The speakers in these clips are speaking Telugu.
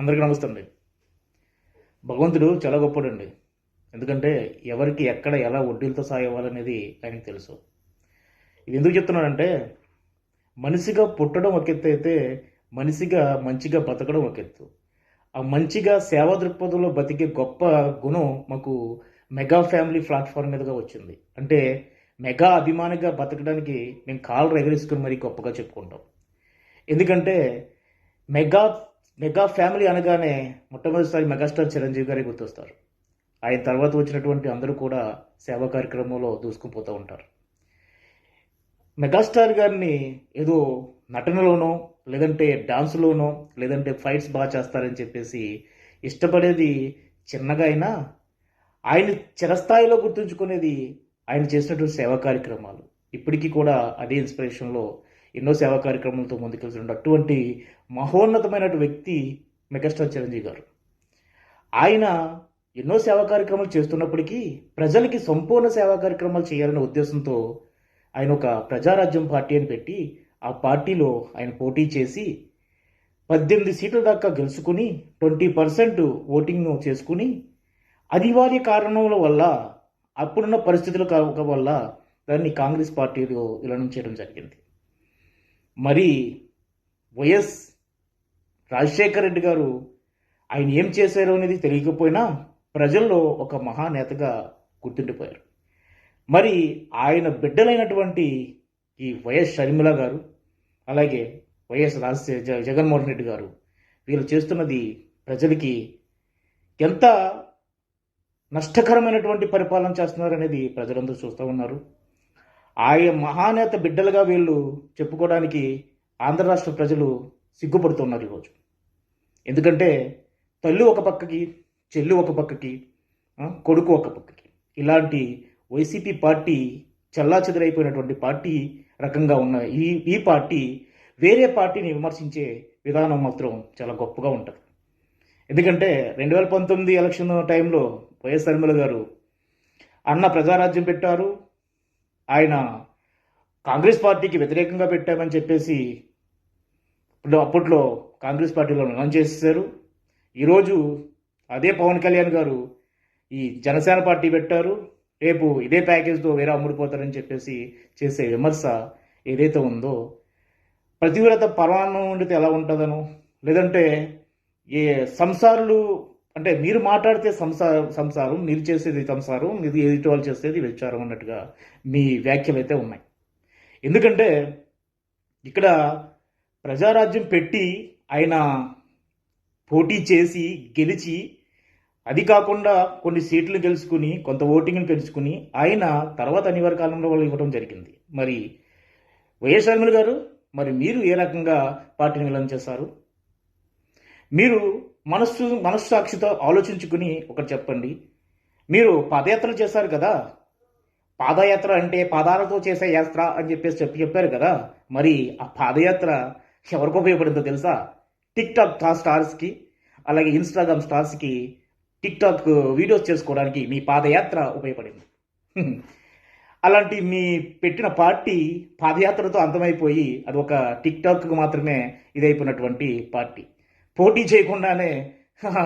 అందరికీ నమస్తే భగవంతుడు చాలా గొప్పడండి ఎందుకంటే ఎవరికి ఎక్కడ ఎలా వడ్డీలతో సాయవ్వాలనేది ఆయనకు తెలుసు. ఇది ఎందుకు చెప్తున్నానంటే మనిషిగా పుట్టడం ఒక ఎత్తు అయితే మనిషిగా మంచిగా బతకడం ఒక ఎత్తు. ఆ మంచిగా సేవా దృక్పథంలో బతికే గొప్ప గుణం మాకు మెగా ఫ్యామిలీ ప్లాట్ఫామ్ మీదుగా వచ్చింది. అంటే మెగా అభిమానిగా బతకడానికి మేము కాళ్ళు ఎగరేసుకుని మరీ గొప్పగా చెప్పుకుంటాం. ఎందుకంటే మెగా మెగా ఫ్యామిలీ అనగానే మొట్టమొదటిసారి మెగాస్టార్ చిరంజీవి గారే గుర్తొస్తారు. ఆయన తర్వాత వచ్చినటువంటి అందరూ కూడా సేవా కార్యక్రమంలో దూసుకుపోతూ ఉంటారు. మెగాస్టార్ గారిని ఏదో నటనలోనో లేదంటే డాన్స్లోనో లేదంటే ఫైట్స్ బాగా చేస్తారని చెప్పేసి ఇష్టపడేది చిన్నగా అయినా ఆయన చిరస్థాయిలో గుర్తుంచుకునేది ఆయన చేసినటువంటి సేవా కార్యక్రమాలు. ఇప్పటికీ కూడా అదే ఇన్స్పిరేషన్లో ఎన్నో సేవా కార్యక్రమాలతో ముందుకెళ్తున్నాడు అటువంటి మహోన్నతమైన వ్యక్తి మెగాస్టార్ చిరంజీవి గారు. ఆయన ఎన్నో సేవా కార్యక్రమాలు చేస్తున్నప్పటికీ ప్రజలకి సంపూర్ణ సేవా కార్యక్రమాలు చేయాలనే ఉద్దేశంతో ఆయన ఒక ప్రజారాజ్యం పార్టీ అని పెట్టి ఆ పార్టీలో ఆయన పోటీ చేసి పద్దెనిమిది సీట్ల దాకా గెలుచుకుని ట్వంటీ పర్సెంట్ ఓటింగ్ చేసుకుని అనివార్య కారణముల వల్ల అప్పుడున్న పరిస్థితుల వల్ల దాన్ని కాంగ్రెస్ పార్టీలో విలీనం చేయడం జరిగింది. మరి వైఎస్ రాజశేఖర రెడ్డి గారు ఆయన ఏం చేశారు అనేది తెలియకపోయినా ప్రజల్లో ఒక మహానేతగా గుర్తుండిపోయారు. మరి ఆయన బిడ్డలైనటువంటి ఈ వైఎస్ షర్మిల గారు అలాగే వైఎస్ రాజశే జ- జగన్మోహన్ రెడ్డి గారు వీళ్ళు చేస్తున్నది ప్రజలకి ఎంత నష్టకరమైనటువంటి పరిపాలన చేస్తున్నారు అనేది ప్రజలందరూ చూస్తూ ఉన్నారు. ఆయన మహానేత బిడ్డలుగా వీళ్ళు చెప్పుకోవడానికి ఆంధ్ర రాష్ట్ర ప్రజలు సిగ్గుపడుతున్నారు ఈరోజు. ఎందుకంటే తల్లి ఒక పక్కకి చెల్లి ఒక పక్కకి కొడుకు ఒక పక్కకి. ఇలాంటి వైసీపీ పార్టీ చెల్లాచెదరైపోయినటువంటి పార్టీ రకంగా ఉన్న ఈ ఈ పార్టీ వేరే పార్టీని విమర్శించే విధానం మాత్రం చాలా గొప్పగా ఉంటుంది. ఎందుకంటే రెండు వేల పంతొమ్మిది ఎలక్షన్ టైంలో వైఎస్ షర్మిల గారు అన్న ప్రజారాజ్యం పెట్టారు ఆయన కాంగ్రెస్ పార్టీకి వ్యతిరేకంగా పెట్టామని చెప్పేసి ఇప్పుడు అప్పట్లో కాంగ్రెస్ పార్టీలో రన్ చేసేసారు ఈరోజు అదే పవన్ కళ్యాణ్ గారు ఈ జనసేన పార్టీ పెట్టారు. రేపు ఇదే ప్యాకేజ్తో వేరే అమ్ముడిపోతారని చెప్పేసి చేసే విమర్శ ఏదైతే ఉందో ప్రతివ్రత పరమాన్నం ఉండితే ఎలా ఉంటుందనో లేదంటే ఏ సంసారులు అంటే మీరు మాట్లాడితే సంసారం సంసారం మీరు చేసేది సంసారం ఇది ఎదుటి వాళ్ళు చేసేది వ్యభిచారం అన్నట్టుగా మీ వ్యాఖ్యలు అయితే ఉన్నాయి. ఎందుకంటే ఇక్కడ ప్రజారాజ్యం పెట్టి ఆయన పోటీ చేసి గెలిచి అది కాకుండా కొన్ని సీట్లు గెలుచుకుని కొంత ఓటింగ్ని గెలుచుకుని ఆయన తర్వాత అనివార్య కాలంలో వాళ్ళు ఇవ్వడం జరిగింది. మరి వైఎస్ షర్మిల గారు మరి మీరు ఏ రకంగా పార్టీని విలన్ చేశారు? మీరు మనస్సు మనస్సాక్షితో ఆలోచించుకుని ఒకటి చెప్పండి. మీరు పాదయాత్రలు చేశారు కదా? పాదయాత్ర అంటే పాదాలతో చేసే యాత్ర అని చెప్పేసి చెప్పి చెప్పారు కదా? మరి ఆ పాదయాత్ర ఎవరికి ఉపయోగపడిందో తెలుసా? టిక్ టాక్ స్టార్స్కి అలాగే ఇన్స్టాగ్రామ్ స్టార్స్కి టిక్ టాక్ వీడియోస్ చేసుకోవడానికి మీ పాదయాత్ర ఉపయోగపడింది. అలాంటి మీ పెట్టిన పార్టీ పాదయాత్రతో అంతమైపోయి అది ఒక టిక్ టాక్కి మాత్రమే ఇదైపోయినటువంటి పార్టీ. పోటీ చేయకుండానే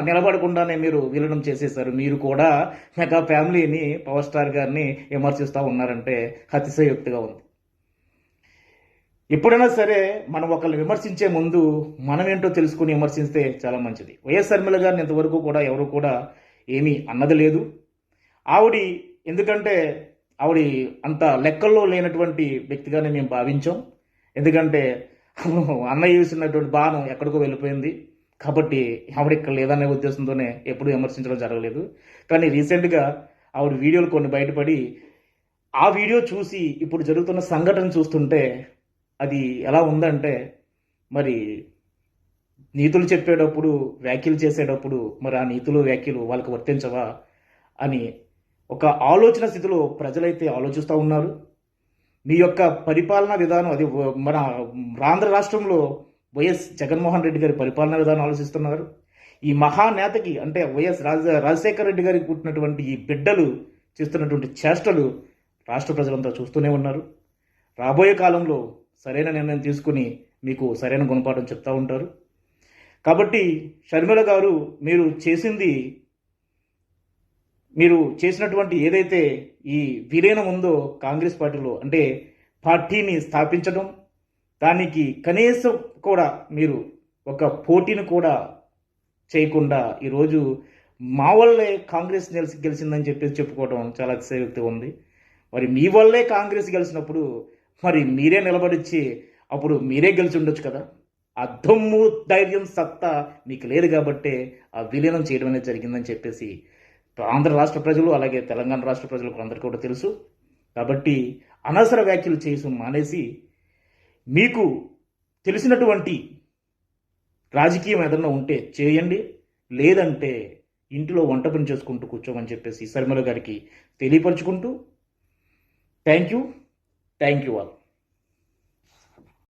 నిలబడకుండానే మీరు విలీనం చేసేసారు మీరు కూడా మెగా ఫ్యామిలీని పవర్ స్టార్ గారిని విమర్శిస్తూ ఉన్నారంటే అతిశయోక్తిగా ఉంది. ఎప్పుడైనా సరే మనం ఒకరిని విమర్శించే ముందు మనం ఏంటో తెలుసుకుని విమర్శిస్తే చాలా మంచిది. వైఎస్ శర్మిల గారిని ఇంతవరకు కూడా ఎవరు కూడా ఏమీ అన్నది లేదు. ఆవిడ ఎందుకంటే ఆవిడ అంత లెక్కల్లో లేనటువంటి వ్యక్తిగానే మేము భావించాం. ఎందుకంటే అన్నయ్య వేసినటువంటి బాణం ఎక్కడికో వెళ్ళిపోయింది. కాబట్టి ఆవిడ ఇక్కడ లేదనే ఉద్దేశంతోనే ఎప్పుడూ విమర్శించడం జరగలేదు. కానీ రీసెంట్గా ఆవిడ వీడియోలు కొన్ని బయటపడి ఆ వీడియో చూసి ఇప్పుడు జరుగుతున్న సంఘటన చూస్తుంటే అది ఎలా ఉందంటే మరి నీతులు చెప్పేటప్పుడు వ్యాఖ్యలు చేసేటప్పుడు మరి ఆ నీతులు వ్యాఖ్యలు వాళ్ళకి వర్తించవా అని ఒక ఆలోచన స్థితిలో ప్రజలైతే ఆలోచిస్తూ ఉన్నారు. మీ యొక్క పరిపాలనా విధానం అది మన ఆంధ్ర రాష్ట్రంలో వైఎస్ జగన్మోహన్ రెడ్డి గారి పరిపాలనా విధానం ఆలోచిస్తున్నారు. ఈ మహానేతకి అంటే వైఎస్ రాజ రాజశేఖర రెడ్డి గారికి పుట్టినటువంటి ఈ బిడ్డలు చేస్తున్నటువంటి చేష్టలు రాష్ట్ర ప్రజలంతా చూస్తూనే ఉన్నారు. రాబోయే కాలంలో సరైన నిర్ణయం తీసుకుని మీకు సరైన గుణపాఠం చెప్తూ ఉంటారు. కాబట్టి షర్మిల గారు మీరు చేసింది మీరు చేసినటువంటి ఏదైతే ఈ విలీనం ఉందో కాంగ్రెస్ పార్టీలో అంటే పార్టీని స్థాపించడం దానికి కనీసం కూడా మీరు ఒక పోటీని కూడా చేయకుండా ఈరోజు మా వల్లే కాంగ్రెస్ గెలిచి గెలిచిందని చెప్పేసి చెప్పుకోవడం చాలా అతిశయోక్తి ఉంది. మరి మీ వల్లే కాంగ్రెస్ గెలిచినప్పుడు మరి మీరే నిలబడిచ్చి అప్పుడు మీరే గెలిచి ఉండొచ్చు కదా? ఆ దమ్ము ధైర్యం సత్తా మీకు లేదు కాబట్టే ఆ విలీనం చేయడం అనేది జరిగిందని చెప్పేసి ఆంధ్ర రాష్ట్ర ప్రజలు అలాగే తెలంగాణ రాష్ట్ర ప్రజలకు అందరికీ కూడా తెలుసు. కాబట్టి అనవసర వ్యాఖ్యలు చేసి మానేసి మీకు తెలిసినటువంటి రాజకీయం ఏదన్నా ఉంటే చేయండి. లేదంటే ఇంటిలో వంట పని చేసుకుంటూ కూర్చోమని చెప్పేసి శర్మల గారికి తెలియపరుచుకుంటూ thank you. Thank you all.